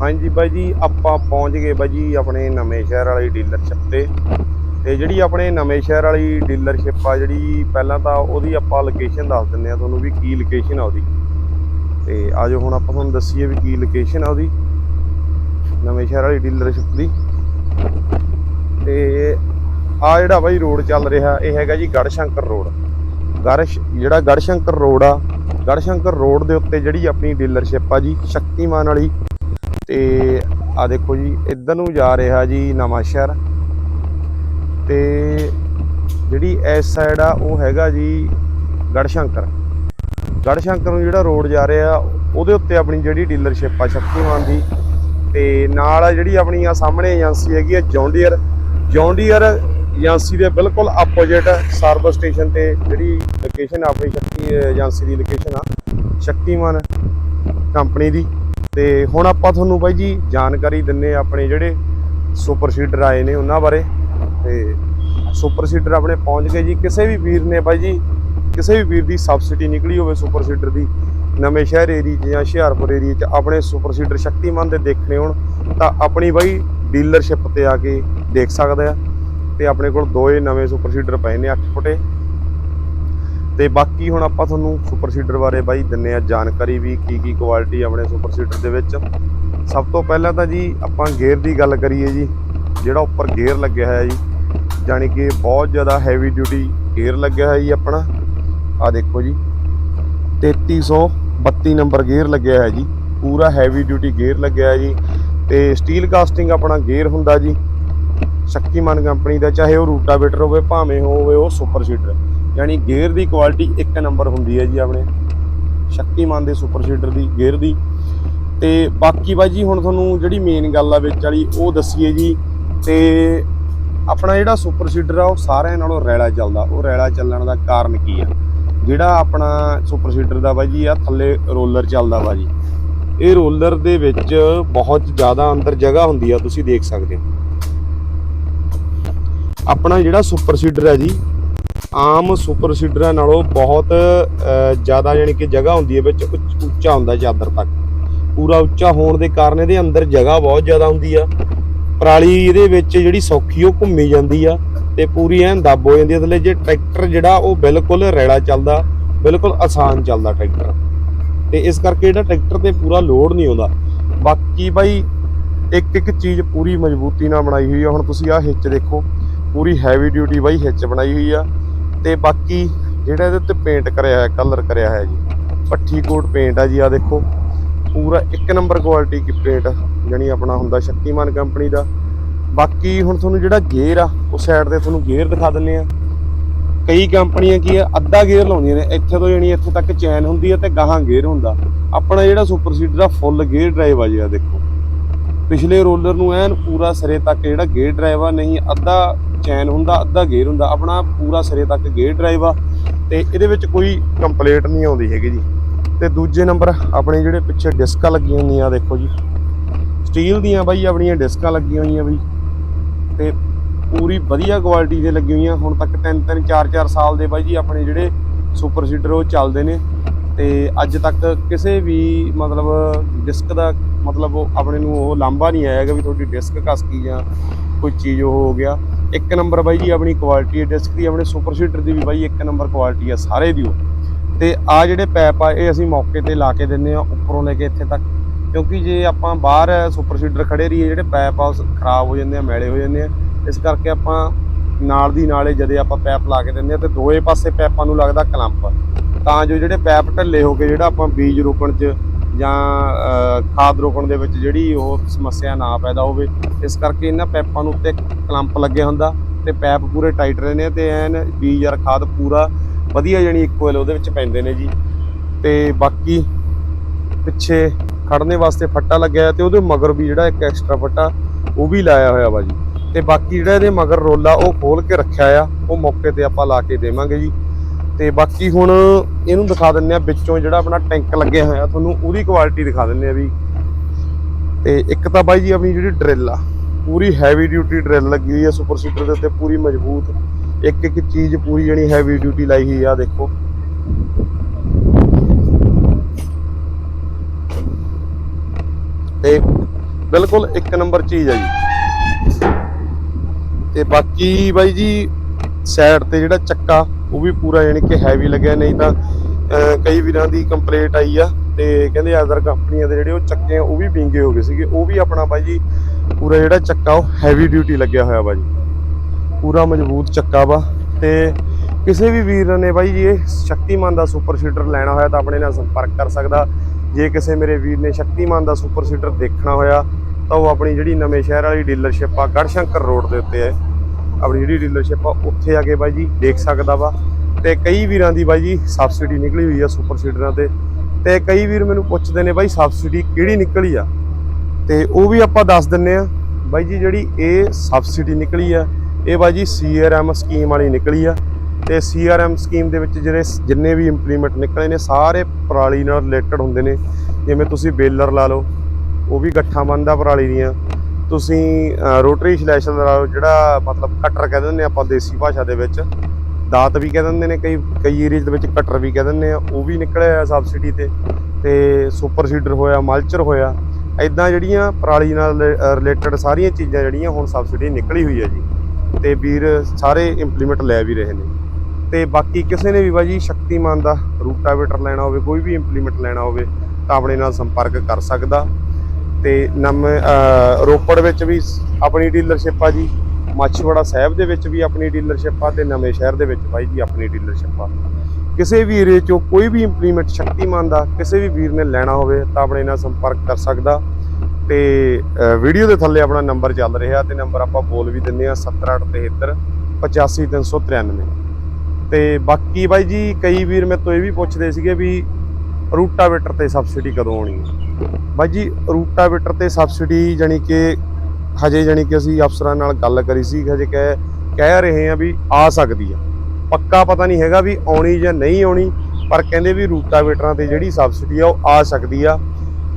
ਹਾਂਜੀ ਬਾਈ ਜੀ, ਆਪਾਂ ਪਹੁੰਚ ਗਏ ਬਾਈ ਜੀ ਆਪਣੇ ਨਵੇਂ ਸ਼ਹਿਰ ਵਾਲੀ ਡੀਲਰਸ਼ਿਪ ਤੇ। ਤੇ ਜਿਹੜੀ ਆਪਣੇ ਨਵੇਂ ਸ਼ਹਿਰ ਵਾਲੀ ਡੀਲਰਸ਼ਿਪ ਆ ਜਿਹੜੀ ਪਹਿਲਾਂ ਤਾਂ ਉਹਦੀ ਆਪਾਂ ਲੋਕੇਸ਼ਨ ਦੱਸ ਦਿੰਨੇ ਆ ਤੁਹਾਨੂੰ ਵੀ ਕੀ ਲੋਕੇਸ਼ਨ ਆ ਉਹਦੀ। ਤੇ ਆਜੋ ਹੁਣ ਆਪਾਂ ਤੁਹਾਨੂੰ ਦੱਸੀਏ ਵੀ ਕੀ ਲੋਕੇਸ਼ਨ ਆ ਉਹਦੀ, ਨਵੇਂ ਸ਼ਹਿਰ ਵਾਲੀ ਡੀਲਰਸ਼ਿਪ ਦੀ। ਤੇ ਆ ਜਿਹੜਾ ਬਾਈ ਰੋਡ ਚੱਲ ਰਿਹਾ, ਇਹ ਹੈਗਾ ਜੀ ਗੜਸ਼ੰਕਰ ਰੋਡ ਗੜਸ਼, ਜਿਹੜਾ ਗੜਸ਼ੰਕਰ ਰੋਡ ਆ, ਗੜਸ਼ੰਕਰ ਰੋਡ ਦੇ ਉੱਤੇ ਜਿਹੜੀ ਆਪਣੀ ਡੀਲਰਸ਼ਿਪ ਆ ਜੀ, ਸ਼ਕਤੀਮਾਨ ਵਾਲੀ ਤੇ ਆ ਦੇਖੋ ਜੀ, ਇੱਧਰ ਨੂੰ ਜਾ ਰਿਹਾ ਜੀ ਨਵਾਂ ਸ਼ਹਿਰ। ਤੇ ਜਿਹੜੀ ਇਸ ਸਾਈਡ ਆ, ਉਹ ਹੈਗਾ ਜੀ ਗੜਸ਼ੰਕਰ। ਗੜਸ਼ੰਕਰ ਨੂੰ ਜਿਹੜਾ ਰੋਡ ਜਾ ਰਿਹਾ, ਉਹਦੇ ਉੱਤੇ ਆਪਣੀ ਜਿਹੜੀ ਡੀਲਰਸ਼ਿਪ ਆ ਸ਼ਕਤੀਮਾਨ ਦੀ। ਤੇ ਨਾਲ ਜਿਹੜੀ ਆਪਣੀ ਆ ਸਾਹਮਣੇ ਏਜੰਸੀ ਹੈਗੀ ਆ, ਜੌਂਡੀਅਰ। ਜੌਂਡੀਅਰ ਏਜੰਸੀ ਦੇ ਬਿਲਕੁਲ ਆਪੋਜ਼ਿਟ ਸਰਵਿਸ ਸਟੇਸ਼ਨ ਤੇ ਜਿਹੜੀ ਲੋਕੇਸ਼ਨ ਆਪਣੀ ਸ਼ਕਤੀ ਏਜੰਸੀ ਦੀ ਲੋਕੇਸ਼ਨ ਆ ਸ਼ਕਤੀਮਾਨ ਕੰਪਨੀ ਦੀ। ਤੇ ਹੁਣ ਆਪਾਂ ਤੁਹਾਨੂੰ ਬਾਈ ਜੀ ਜਾਣਕਾਰੀ ਦਿੰਨੇ ਆ ਆਪਣੇ ਜਿਹੜੇ ਸੁਪਰ ਸੀਡਰ ਆਏ ਨੇ ਉਹਨਾਂ ਬਾਰੇ। ਤੇ ਸੁਪਰ ਸੀਡਰ ਆਪਣੇ ਪਹੁੰਚ ਗਏ ਜੀ। ਕਿਸੇ ਵੀ ਵੀਰ ਨੇ ਬਾਈ ਜੀ, ਕਿਸੇ ਵੀ ਵੀਰ ਦੀ ਸਬਸਿਡੀ ਨਿਕਲੀ ਹੋਵੇ ਸੁਪਰ ਸੀਡਰ ਦੀ, ਨਵੇਂ ਸ਼ਹਿਰ ਏਰੀਆ 'ਚ ਜਾਂ ਹੁਸ਼ਿਆਰਪੁਰ ਏਰੀਆ 'ਚ ਆਪਣੇ ਸੁਪਰ ਸੀਡਰ ਸ਼ਕਤੀਮਾਨ ਦੇ ਦੇਖਣੇ ਹੋਣ, ਤਾਂ ਆਪਣੀ ਬਾਈ ਡੀਲਰਸ਼ਿਪ ਤੇ ਆ ਕੇ ਦੇਖ ਸਕਦੇ ਆ। ਤੇ ਆਪਣੇ ਕੋਲ ਦੋਏ ਨਵੇਂ ਸੁਪਰ ਸੀਡਰ ਪਏ ਨੇ 8 ਫੁੱਟੇ। ਤੇ ਬਾਕੀ ਹੁਣ ਆਪਾਂ ਤੁਹਾਨੂੰ ਸੁਪਰ ਸੀਡਰ ਬਾਰੇ ਬਾਈ ਦਿੰਨੇ ਆ ਜਾਣਕਾਰੀ ਵੀ ਕੀ ਕੀ ਕੁਆਲਿਟੀ ਆਪਣੇ ਸੁਪਰ ਸੀਡਰ ਦੇ ਵਿੱਚ। ਸਭ ਤੋਂ ਪਹਿਲਾਂ ਤਾਂ ਜੀ ਆਪਾਂ ਗੇਅਰ ਦੀ ਗੱਲ ਕਰੀਏ ਜੀ, ਜਿਹੜਾ ਉੱਪਰ ਗੇਅਰ ਲੱਗਿਆ ਹੋਇਆ ਜੀ, ਜਾਣੀ ਕਿ ਬਹੁਤ ਜ਼ਿਆਦਾ ਹੈਵੀ ਡਿਊਟੀ ਗੇਅਰ ਲੱਗਿਆ ਹੋਇਆ ਜੀ ਆਪਣਾ। ਆ ਦੇਖੋ ਜੀ 3332 ਨੰਬਰ ਗੇਅਰ ਲੱਗਿਆ ਹੋਇਆ ਜੀ, ਪੂਰਾ ਹੈਵੀ ਡਿਊਟੀ ਗੇਅਰ ਲੱਗਿਆ ਹੈ ਜੀ। ਤੇ ਸਟੀਲ ਕਾਸਟਿੰਗ ਆਪਣਾ ਗੇਅਰ ਹੁੰਦਾ ਜੀ, ਸ਼ਕਤੀਮਾਨ ਕੰਪਨੀ ਦਾ, ਚਾਹੇ ਉਹ ਰੂਟਾਵੇਟਰ ਹੋਵੇ, ਭਾਵੇਂ ਹੋਵੇ, ਉਹ ਸੁਪਰ ਸੀਡਰ। ਯਾਨੀ ਗੇਅਰ ਦੀ ਕੁਆਲਿਟੀ ਇੱਕ ਨੰਬਰ ਹੁੰਦੀ ਹੈ ਜੀ ਆਪਣੇ ਸ਼ਕਤੀਮਾਨ ਦੇ ਸੁਪਰ ਸੀਡਰ ਦੀ, ਗੇਅਰ ਦੀ। ਤੇ ਬਾਕੀ ਬਾਈ ਜੀ, ਹੁਣ ਤੁਹਾਨੂੰ ਜਿਹੜੀ ਮੇਨ ਗੱਲ ਆ ਵਿੱਚ ਵਾਲੀ, ਉਹ ਦੱਸੀਏ ਜੀ। ਤੇ ਆਪਣਾ ਜਿਹੜਾ ਸੁਪਰ ਸੀਡਰ ਆ, ਉਹ ਸਾਰਿਆਂ ਨਾਲੋਂ ਰੈਲਾ ਚੱਲਦਾ। ਉਹ ਰੈਲਾ ਚੱਲਣ ਦਾ ਕਾਰਨ ਕੀ ਆ? ਜਿਹੜਾ ਆਪਣਾ ਸੁਪਰ ਸੀਡਰ ਦਾ ਬਾਈ ਆ ਥੱਲੇ ਰੋਲਰ ਚੱਲਦਾ ਵਾ ਜੀ। ਇਹ ਰੋਲਰ ਦੇ ਵਿੱਚ ਬਹੁਤ ਜ਼ਿਆਦਾ ਅੰਦਰ ਜਗ੍ਹਾ ਹੁੰਦੀ ਆ, ਤੁਸੀਂ ਦੇਖ ਸਕਦੇ ਹੋ। ਆਪਣਾ ਜਿਹੜਾ ਸੁਪਰ ਸੀਡਰ ਹੈ ਜੀ ਆਮ ਸੁਪਰ ਸੀਡਰਾਂ ਨਾਲੋਂ ਬਹੁਤ ਜ਼ਿਆਦਾ ਯਾਨੀ ਕਿ ਜਗ੍ਹਾ ਹੁੰਦੀ ਹੈ ਵਿੱਚ ਉੱਚ- ਉੱਚਾ ਹੁੰਦਾ ਚਾਦਰ ਤੱਕ। ਪੂਰਾ ਉੱਚਾ ਹੋਣ ਦੇ ਕਾਰਨ ਇਹਦੇ ਅੰਦਰ ਜਗ੍ਹਾ ਬਹੁਤ ਜ਼ਿਆਦਾ ਹੁੰਦੀ ਆ। ਪਰਾਲੀ ਇਹਦੇ ਵਿੱਚ ਜਿਹੜੀ ਸੌਖੀ ਉਹ ਘੁੰਮੀ ਜਾਂਦੀ ਆ ਤੇ ਪੂਰੀ ਐਨ ਦੱਬ ਹੋ ਜਾਂਦੀ ਹੈ ਥੱਲੇ ਜੇ ਟਰੈਕਟਰ ਜਿਹੜਾ ਉਹ ਬਿਲਕੁਲ ਰੈਲਾ ਚੱਲਦਾ, ਬਿਲਕੁਲ ਆਸਾਨ ਚੱਲਦਾ ਟਰੈਕਟਰ। ਤੇ ਇਸ ਕਰਕੇ ਜਿਹੜਾ ਟਰੈਕਟਰ ਤੇ ਪੂਰਾ ਲੋਡ ਨਹੀਂ ਆਉਂਦਾ। ਬਾਕੀ ਬਾਈ, ਇੱਕ ਇੱਕ ਚੀਜ਼ ਪੂਰੀ ਮਜ਼ਬੂਤੀ ਨਾਲ ਬਣਾਈ ਹੋਈ ਆ। ਹੁਣ ਤੁਸੀਂ ਆਹ ਹਿੱਚ ਦੇਖੋ। ਪੂਰੀ ਹੈਵੀ ਡਿਊਟੀ ਬਾਈ ਹਿੱਚ ਬਣਾਈ ਹੋਈ ਆ। ਤੇ ਬਾਕੀ ਜਿਹੜਾ ਇਹਦੇ ਉੱਤੇ ਪੇਂਟ ਕਰਿਆ ਹੈ ਕਲਰ ਕਰਿਆ ਹੈ ਜੀ। ਪੱਠੀ ਕੋਟ ਪੇਂਟ ਆ ਜੀ ਆ ਦੇਖੋ। ਪੂਰਾ ਇੱਕ ਨੰਬਰ ਕੁਆਲਿਟੀ ਕੀ ਪੇਂਟ ਜਣੀ ਆਪਣਾ ਹੁੰਦਾ ਸ਼ਕਤੀਮਾਨ ਕੰਪਨੀ ਦਾ। ਬਾਕੀ ਹੁਣ ਤੁਹਾਨੂੰ ਜਿਹੜਾ ਗੇਅਰ ਆ ਉਸ ਸਾਈਡ ਤੇ ਤੁਹਾਨੂੰ ਗੇਅਰ ਦਿਖਾ ਦਿੰਨੇ ਆ। ਕਈ ਕੰਪਨੀਆਂ ਕੀ ਆ, ਅੱਧਾ ਗੇਅਰ ਲਾਉਂਦੀਆਂ ਨੇ। ਇੱਥੇ ਤੋਂ ਜਣੀ ਇੱਥੇ ਤੱਕ ਚੈਨ ਹੁੰਦੀ ਆ ਤੇ ਗਾਹਾਂ ਗੇਅਰ ਹੁੰਦਾ। ਆਪਣਾ ਜਿਹੜਾ ਸੁਪਰ ਸੀਡਰ ਦਾ ਫੁੱਲ ਗੇਅਰ ਡਰਾਈਵ ਆ ਜੀ ਆ ਦੇਖੋ। ਪਿਛਲੇ ਰੋਲਰ ਨੂੰ ਐਨ ਪੂਰਾ ਸਿਰੇ ਤੱਕ ਜਿਹੜਾ ਗੇਅਰ ਡਰਾਈਵ ਆ, ਨਹੀਂ, ਅੱਧਾ ਚੈਨ ਹੁੰਦਾ, ਅੱਧਾ ਗੇਅਰ ਹੁੰਦਾ, ਆਪਣਾ ਪੂਰਾ ਸਿਰੇ ਤੱਕ ਗੇਅਰ ਡਰਾਈਵ ਆ, ਤੇ ਇਹਦੇ ਵਿੱਚ ਕੋਈ ਕੰਪਲੇਂਟ ਨਹੀਂ ਆਉਂਦੀ ਹੈਗੀ ਜੀ। ਤੇ ਦੂਜੇ ਨੰਬਰ ਆਪਣੇ ਜਿਹੜੇ ਪਿੱਛੇ ਡਿਸਕਾਂ ਲੱਗੀਆਂ ਹੁੰਦੀਆਂ ਦੇਖੋ ਜੀ। ਸਟੀਲ ਦੀਆਂ ਬਾਈ, ਆਪਣੀਆਂ ਡਿਸਕਾਂ ਲੱਗੀਆਂ ਹੋਈਆਂ ਬਈ ਤੇ ਪੂਰੀ ਵਧੀਆ ਕੁਆਲਿਟੀ ਦੇ ਲੱਗੀਆਂ ਹੋਈਆਂ, ਹੁਣ ਤੱਕ 3 3 4 4 ਸਾਲ ਦੇ ਬਾਈ ਜੀ ਆਪਣੇ ਜਿਹੜੇ ਸੁਪਰ ਸੀਡਰ ਉਹ ਚੱਲਦੇ ਨੇ। ਤੇ ਅੱਜ ਤੱਕ ਕਿਸੇ ਵੀ ਮਤਲਬ ਡਿਸਕ ਦਾ ਮਤਲਬ ਉਹ ਆਪਣੇ ਨੂੰ ਉਹ ਲਾਂਭਾ ਨਹੀਂ ਆਇਆ ਹੈਗਾ ਵੀ ਤੁਹਾਡੀ ਡਿਸਕ ਘਸ ਗਈ ਜਾਂ ਕੋਈ ਚੀਜ਼ ਉਹ ਹੋ ਗਿਆ। ਇੱਕ ਨੰਬਰ ਬਾਈ ਜੀ ਆਪਣੀ ਕੁਆਲਿਟੀ ਹੈ ਡਿਸਕ ਦੀ, ਆਪਣੇ ਸੁਪਰ ਸੀਡਰ ਦੀ ਵੀ ਬਾਈ ਇੱਕ ਨੰਬਰ ਕੁਆਲਿਟੀ ਆ ਸਾਰੇ ਦੀ ਉਹ। ਤੇ ਆ ਜਿਹੜੇ ਪੈਪ ਆ, ਇਹ ਅਸੀਂ ਮੌਕੇ ਤੇ ਲਾ ਕੇ ਦਿੰਨੇ ਆ ਉੱਪਰੋਂ ਲੈ ਕੇ ਇੱਥੇ ਤੱਕ। ਕਿਉਂਕਿ ਜੇ ਆਪਾਂ ਬਾਹਰ ਸੁਪਰ ਸੀਡਰ ਖੜੇ ਰਹੀਏ, ਜਿਹੜੇ ਪੈਪ ਆ, ਉਹ ਖਰਾਬ ਹੋ ਜਾਂਦੇ ਆ, ਮੈਲੇ ਹੋ ਜਾਂਦੇ ਆ। ਇਸ ਕਰਕੇ ਆਪਾਂ ਨਾਲ ਦੀ ਨਾਲੇ ਜਦੇ ਆਪਾਂ ਪੈਪ ਲਾ ਕੇ ਦਿੰਦੇ ਆ ਤੇ ਦੋਏ ਪਾਸੇ ਪੈਪਾਂ ਨੂੰ ਲੱਗਦਾ ਕਲੰਪ। ਤਾਂ ਜੋ ਜਿਹੜੇ ਪੈਪ ਢੱਲੇ ਹੋ ਕੇ, ਜਿਹੜਾ ਆਪਾਂ ਬੀਜ ਰੋਪਣ 'ਚ ਜਾਂ ਖਾਦ ਰੋਕਣ ਦੇ ਵਿੱਚ ਜਿਹੜੀ ਉਹ ਸਮੱਸਿਆ ਨਾ ਪੈਦਾ ਹੋਵੇ, ਇਸ ਕਰਕੇ ਇਹਨਾਂ ਪੈਪਾਂ ਨੂੰ ਉੱਤੇ ਕਲੰਪ ਲੱਗਿਆ ਹੁੰਦਾ ਤੇ ਪੈਪ ਪੂਰੇ ਟਾਈਟ ਰਹਿੰਦੇ ਆ ਤੇ ਐਨ ਬੀਜ ਯਾਰ ਖਾਦ ਪੂਰਾ ਵਧੀਆ ਜਾਨੀ ਇਕੁਅਲ ਉਹਦੇ ਵਿੱਚ ਪੈਂਦੇ ਨੇ ਜੀ। ਤੇ ਬਾਕੀ ਪਿੱਛੇ ਖੜਨੇ ਵਾਸਤੇ ਫੱਟਾ ਲੱਗਿਆ ਹੈ ਤੇ ਉਹਦੇ ਮਗਰ ਵੀ ਜਿਹੜਾ ਇੱਕ ਐਕਸਟਰਾ ਫੱਟਾ ਉਹ ਵੀ ਲਾਇਆ ਹੋਇਆ ਵਾ ਜੀ। ਤੇ ਬਾਕੀ ਜਿਹੜਾ ਇਹਦੇ ਮਗਰ ਰੋਲਾ ਉਹ ਖੋਲ ਕੇ ਰੱਖਿਆ ਆ, ਉਹ ਮੌਕੇ ਤੇ ਆਪਾਂ ਲਾ ਕੇ ਦੇਵਾਂਗੇ ਜੀ। ਤੇ ਬਾਕੀ ਹੁਣ ਇਹਨੂੰ ਦਿਖਾ ਦਿੰਨੇ ਆ ਵਿੱਚੋਂ ਜਿਹੜਾ ਆਪਣਾ ਟੈਂਕ ਲੱਗਿਆ ਹੋਇਆ, ਤੁਹਾਨੂੰ ਉਹਦੀ ਕੁਆਲਿਟੀ ਦਿਖਾ ਦਿੰਨੇ ਆ ਵੀ। ਤੇ ਇੱਕ ਤਾਂ ਬਾਈ ਜੀ ਆਪਣੀ ਜਿਹੜੀ ਡਰਿਲ ਆ, ਪੂਰੀ ਹੈਵੀ ਡਿਊਟੀ ਡਰਿਲ ਲੱਗੀ ਹੋਈ ਆ ਸੁਪਰ ਸੀਟਰ ਦੇ ਉੱਤੇ ਪੂਰੀ ਮਜ਼ਬੂਤ। ਇੱਕ ਇੱਕ ਚੀਜ਼ ਪੂਰੀ ਜਿਹੜੀ ਹੈਵੀ ਡਿਊਟੀ ਲਾਈ ਹੋਈ ਆ, ਦੇਖੋ। ਤੇ ਬਿਲਕੁਲ ਇੱਕ ਨੰਬਰ ਚੀਜ਼ ਹੈ ਜੀ। ਤੇ ਬਾਕੀ ਬਾਈ ਜੀ ਸਾਈਡ ਤੇ ਜਿਹੜਾ ਚੱਕਾ ਉਹ ਵੀ ਪੂਰਾ ਯਾਨੀ ਕਿ ਹੈਵੀ ਲੱਗਿਆ, ਨਹੀਂ ਤਾਂ ਕਈ ਵੀਰਾਂ ਦੀ ਕੰਪਲੇਂਟ ਆਈ ਆ ਤੇ ਕਹਿੰਦੇ ਅਦਰ ਕੰਪਨੀਆਂ ਦੇ ਜਿਹੜੇ ਉਹ ਚੱਕੇ ਆ, ਉਹ ਵੀ ਵਿੰਗੇ ਹੋ ਗਏ ਸੀਗੇ। ਉਹ ਵੀ ਆਪਣਾ ਬਾਈ ਜੀ ਪੂਰਾ ਜਿਹੜਾ ਚੱਕਾ, ਉਹ ਹੈਵੀ ਡਿਊਟੀ ਲੱਗਿਆ ਹੋਇਆ ਬਾਈ ਪੂਰਾ ਮਜ਼ਬੂਤ ਚੱਕਾ ਵਾ ਤੇ ਕਿਸੇ ਵੀ ਵੀਰ ਨੇ ਬਾਈ ਜੀ, ਇਹ ਸ਼ਕਤੀਮਾਨ ਦਾ ਸੁਪਰ ਸੀਟਰ ਲੈਣਾ ਹੋਇਆ ਤਾਂ ਆਪਣੇ ਨਾਲ ਸੰਪਰਕ ਕਰ ਸਕਦਾ। ਜੇ ਕਿਸੇ ਮੇਰੇ ਵੀਰ ਨੇ ਸ਼ਕਤੀਮਾਨ ਦਾ ਸੁਪਰ ਸੀਟਰ ਦੇਖਣਾ ਹੋਇਆ ਤਾਂ ਉਹ ਆਪਣੀ ਜਿਹੜੀ ਨਵੇਂ ਸ਼ਹਿਰ ਵਾਲੀ ਡੀਲਰਸ਼ਿਪ ਆ, ਗੜਸ਼ੰਕਰ ਰੋਡ ਦੇ ਉੱਤੇ ਹੈ। ਆਪਣੀ ਜਿਹੜੀ ਡੀਲਰਸ਼ਿਪ ਆ, ਉੱਥੇ ਆ ਕੇ ਬਾਈ ਜੀ ਦੇਖ ਸਕਦਾ ਵਾ। ਤੇ ਕਈ ਵੀਰਾਂ ਦੀ ਬਾਈ ਜੀ ਸਬਸਿਡੀ ਨਿਕਲੀ ਹੋਈ ਆ ਸੁਪਰ ਸੀਡਰਾਂ ਤੇ। ਤੇ ਕਈ ਵੀਰ ਮੈਨੂੰ ਪੁੱਛਦੇ ਨੇ ਬਾਈ ਸਬਸਿਡੀ ਕਿਹੜੀ ਨਿਕਲੀ ਆ? ਤੇ ਉਹ ਵੀ ਆਪਾਂ ਦੱਸ ਦਿੰਨੇ ਆ, ਬਾਈ ਜੀ ਜਿਹੜੀ ਇਹ ਸਬਸਿਡੀ ਨਿਕਲੀ ਆ, ਇਹ ਬਾਈ ਜੀ ਸੀਆਰਐਮ ਸਕੀਮ ਵਾਲੀ ਨਿਕਲੀ ਆ। ਤੇ ਸੀਆਰਐਮ ਸਕੀਮ ਦੇ ਵਿੱਚ ਜਿਹੜੇ ਜਿੰਨੇ ਵੀ ਇੰਪਲੀਮੈਂਟ ਨਿਕਲੇ ਨੇ, ਸਾਰੇ ਪਰਾਲੀ ਨਾਲ ਰਿਲੇਟਡ ਹੁੰਦੇ ਨੇ। ਜਿਵੇਂ ਤੁਸੀਂ ਬੇਲਰ ਲਾ ਲਓ, ਉਹ ਵੀ ਗੱਠਾਂ ਬੰਨਦਾ ਪਰਾਲੀ ਦੀਆਂ। ਤੁਸੀਂ ਰੋਟਰੀ ਸਲੈਸ਼ਰ ਲਾ ਜਿਹੜਾ ਮਤਲਬ ਕਟਰ ਕਹਿ ਦਿੰਦੇ ਆਪਾਂ ਦੇਸੀ ਭਾਸ਼ਾ ਦੇ ਵਿੱਚ, ਦਾਤ ਵੀ ਕਹਿ ਦਿੰਦੇ ਨੇ, ਕਈ ਕਈ ਏਰੀਆ ਦੇ ਵਿੱਚ ਕਟਰ ਵੀ ਕਹਿ ਦਿੰਦੇ ਆ, ਉਹ ਵੀ ਨਿਕਲਿਆ ਸਬਸਿਡੀ ਤੇ ਤੇ ਸੁਪਰ ਸੀਡਰ ਹੋਇਆ ਮਲਚਰ ਹੋਇਆ ਐਦਾਂ ਜਿਹੜੀਆਂ ਪਰਾਲੀ ਨਾਲ ਰਿਲੇਟਡ ਸਾਰੀਆਂ ਚੀਜ਼ਾਂ ਜਿਹੜੀਆਂ ਹੁਣ ਸਬਸਿਡੀ ਨਿਕਲੀ ਹੋਈ ਹੈ ਜੀ, ਤੇ ਵੀਰ ਸਾਰੇ ਇੰਪਲੀਮੈਂਟ ਲੈ ਵੀ ਰਹੇ ਨੇ। ਤੇ ਬਾਕੀ ਕਿਸੇ ਨੇ ਵੀ ਬਾਜੀ ਸ਼ਕਤੀਮਾਨ ਦਾ ਰੂਟਾਵੇਟਰ ਲੈਣਾ ਹੋਵੇ, ਕੋਈ ਵੀ ਇੰਪਲੀਮੈਂਟ ਲੈਣਾ ਹੋਵੇ, ਤਾਂ ਆਪਣੇ ਨਾਲ ਸੰਪਰਕ ਕਰ ਸਕਦਾ। ਤੇ ਨਵੇਂ ਰੋਪੜ ਵਿੱਚ ਵੀ ਆਪਣੀ ਡੀਲਰਸ਼ਿਪ ਆ ਜੀ। ਮਾਛੀਵਾੜਾ ਸਾਹਿਬ ਦੇ ਵਿੱਚ ਵੀ ਆਪਣੀ ਡੀਲਰਸ਼ਿਪ ਆ ਤੇ ਨਵੇਂ ਸ਼ਹਿਰ ਦੇ ਵਿੱਚ ਬਾਈ ਜੀ ਆਪਣੀ ਡੀਲਰਸ਼ਿਪ ਆ। ਕਿਸੇ ਵੀ ਏਰੀਏ ਚੋਂ ਕੋਈ ਵੀ ਇੰਪਲੀਮੈਂਟ ਸ਼ਕਤੀਮਾਨ ਦਾ ਕਿਸੇ ਵੀ ਵੀਰ ਨੇ ਲੈਣਾ ਹੋਵੇ ਤਾਂ ਆਪਣੇ ਨਾਲ ਸੰਪਰਕ ਕਰ ਸਕਦਾ। ਤੇ ਵੀਡੀਓ ਦੇ ਥੱਲੇ ਆਪਣਾ ਨੰਬਰ ਚੱਲ ਰਿਹਾ ਤੇ ਨੰਬਰ ਆਪਾਂ ਬੋਲ ਵੀ ਦਿੰਦੇ ਆ 7873 85393 ਤੇ ਬਾਕੀ ਬਾਈ ਜੀ ਕਈ ਵੀਰ ਮੇਰੇ ਤੋਂ ਇਹ ਵੀ ਪੁੱਛਦੇ ਸੀਗੇ ਵੀ ਰੂਟਾਵੇਟਰ ਤੇ ਸਬਸਿਡੀ ਕਦੋਂ ਆਉਣੀ ਹੈ ਬਾਈ ਜੀ, ਰੂਟਾਵੇਟਰ ਤੇ ਸਬਸਿਡੀ ਜਾਨੀ ਕਿ ਹਜੇ ਜਾਨੀ ਕਿ ਅਸੀਂ ਅਫਸਰਾਂ ਨਾਲ ਗੱਲ ਕਰੀ ਸੀ, ਹਜੇ ਕਹਿ ਕਹਿ ਰਹੇ ਆ ਵੀ ਆ ਸਕਦੀ ਆ। ਪੱਕਾ ਪਤਾ ਨਹੀਂ ਹੈਗਾ ਵੀ ਆਉਣੀ ਜਾਂ ਨਹੀਂ ਆਉਣੀ, ਪਰ ਕਹਿੰਦੇ ਵੀ ਰੂਟਾਵੇਟਰਾਂ ਤੇ ਜਿਹੜੀ ਸਬਸਿਡੀ ਆ, ਉਹ ਆ ਸਕਦੀ ਆ।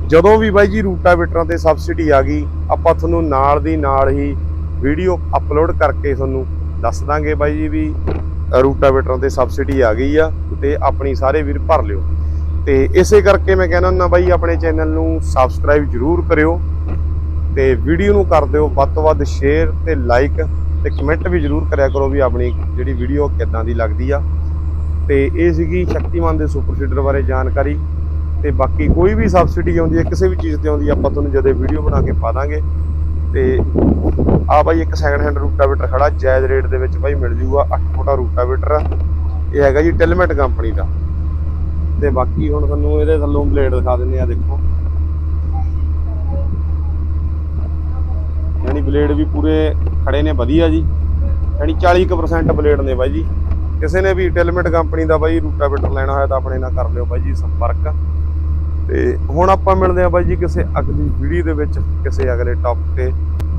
ਜਦੋਂ ਵੀ ਬਾਈ ਜੀ, ਰੂਟਾਵੇਟਰਾਂ ਤੇ ਸਬਸਿਡੀ ਆ ਗਈ, ਆਪਾਂ ਤੁਹਾਨੂੰ ਨਾਲ ਦੀ ਨਾਲ ਹੀ ਵੀਡੀਓ ਅਪਲੋਡ ਕਰਕੇ ਤੁਹਾਨੂੰ ਦੱਸ ਦਾਂਗੇ ਬਾਈ ਜੀ ਵੀ ਰੂਟਾਵੇਟਰਾਂ ਤੇ ਸਬਸਿਡੀ ਆ ਗਈ ਆ, ਤੇ ਆਪਣੀ ਸਾਰੇ ਵੀਰ ਭਰ ਲਿਓ। ਤੇ ਇਸੇ ਕਰਕੇ ਮੈਂ ਕਹਿੰਦਾ ਹੁੰਦਾ ਬਾਈ, ਆਪਣੇ ਚੈਨਲ ਨੂੰ ਸਬਸਕ੍ਰਾਈਬ ਜਰੂਰ ਕਰਿਓ ਤੇ ਵੀਡੀਓ ਨੂੰ ਕਰ ਦਿਓ ਵੱਧ ਤੋਂ ਵੱਧ ਸ਼ੇਅਰ ਤੇ ਲਾਈਕ ਤੇ ਕਮੈਂਟ ਵੀ ਜਰੂਰ ਕਰਿਆ ਕਰੋ ਵੀ ਆਪਣੀ ਜਿਹੜੀ ਵੀਡੀਓ ਕਿੱਦਾਂ ਦੀ ਲੱਗਦੀ ਆ। ਤੇ ਇਹ ਸੀਗੀ ਸ਼ਕਤੀਮਾਨ ਦੇ ਸੁਪਰ ਸੀਡਰ ਬਾਰੇ ਜਾਣਕਾਰੀ ਤੇ ਬਾਕੀ ਕੋਈ ਵੀ ਸਬਸਿਡੀ ਆਉਂਦੀ ਹੈ, ਕਿਸੇ ਵੀ ਚੀਜ਼ ਤੇ ਆਉਂਦੀ ਆਪਾਂ ਤੁਹਾਨੂੰ ਜਦੇ ਵੀਡੀਓ ਬਣਾ ਕੇ ਪਾ ਦਾਂਗੇ। ਤੇ ਆ ਬਾਈ ਇੱਕ ਸੈਕੰਡ ਹੈਂਡ ਰੂਟਾਵੇਟਰ ਖੜਾ ਜਾਇਜ਼ ਰੇਟ ਦੇ ਵਿੱਚ ਬਾਈ ਮਿਲ ਜੂਗਾ 8 ਫੁੱਟਾ ਰੂਟਾਵੇਟਰ ਇਹ ਹੈਗਾ ਜੀ ਟਿਲਮੈਂਟ ਕੰਪਨੀ ਦਾ। ਤੇ ਬਾਕੀ ਹੁਣ ਤੁਹਾਨੂੰ ਇਹਦੇ ਥੱਲੋਂ ਬਲੇਡ ਦਿਖਾ ਦਿੰਦੇ ਆ, ਦੇਖੋ। ਯਾਨੀ ਬਲੇਡ ਵੀ ਪੂਰੇ ਖੜੇ ਨੇ, ਵਧੀਆ ਜੀ। ਯਾਨੀ 40% ਬਲੇਡ ਨੇ ਬਾਈ ਜੀ। ਕਿਸੇ ਨੇ ਵੀ ਟੈਲਮੈਟ ਕੰਪਨੀ ਦਾ ਬਾਈ ਰੂਟਾਵੇਟਰ ਲੈਣਾ ਹੋਇਆ ਤਾਂ ਆਪਣੇ ਨਾਲ ਕਰ ਲਿਓ ਬਾਈ ਜੀ ਸੰਪਰਕ। ਤੇ ਹੁਣ ਆਪਾਂ ਮਿਲਦੇ ਆ ਬਾਈ ਜੀ ਕਿਸੇ ਅਗਲੀ ਵੀਡੀਓ ਦੇ ਵਿੱਚ, ਕਿਸੇ ਅਗਲੇ ਟੌਪਿਕ ਤੇ।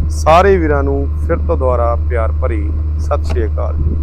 ਸਾਰੇ ਵੀਰਾਂ ਨੂੰ ਫਿਰ ਤੋਂ ਦੁਬਾਰਾ ਪਿਆਰ ਭਰੀ ਸਤਿ ਸ਼੍ਰੀ ਅਕਾਲ ਜੀ।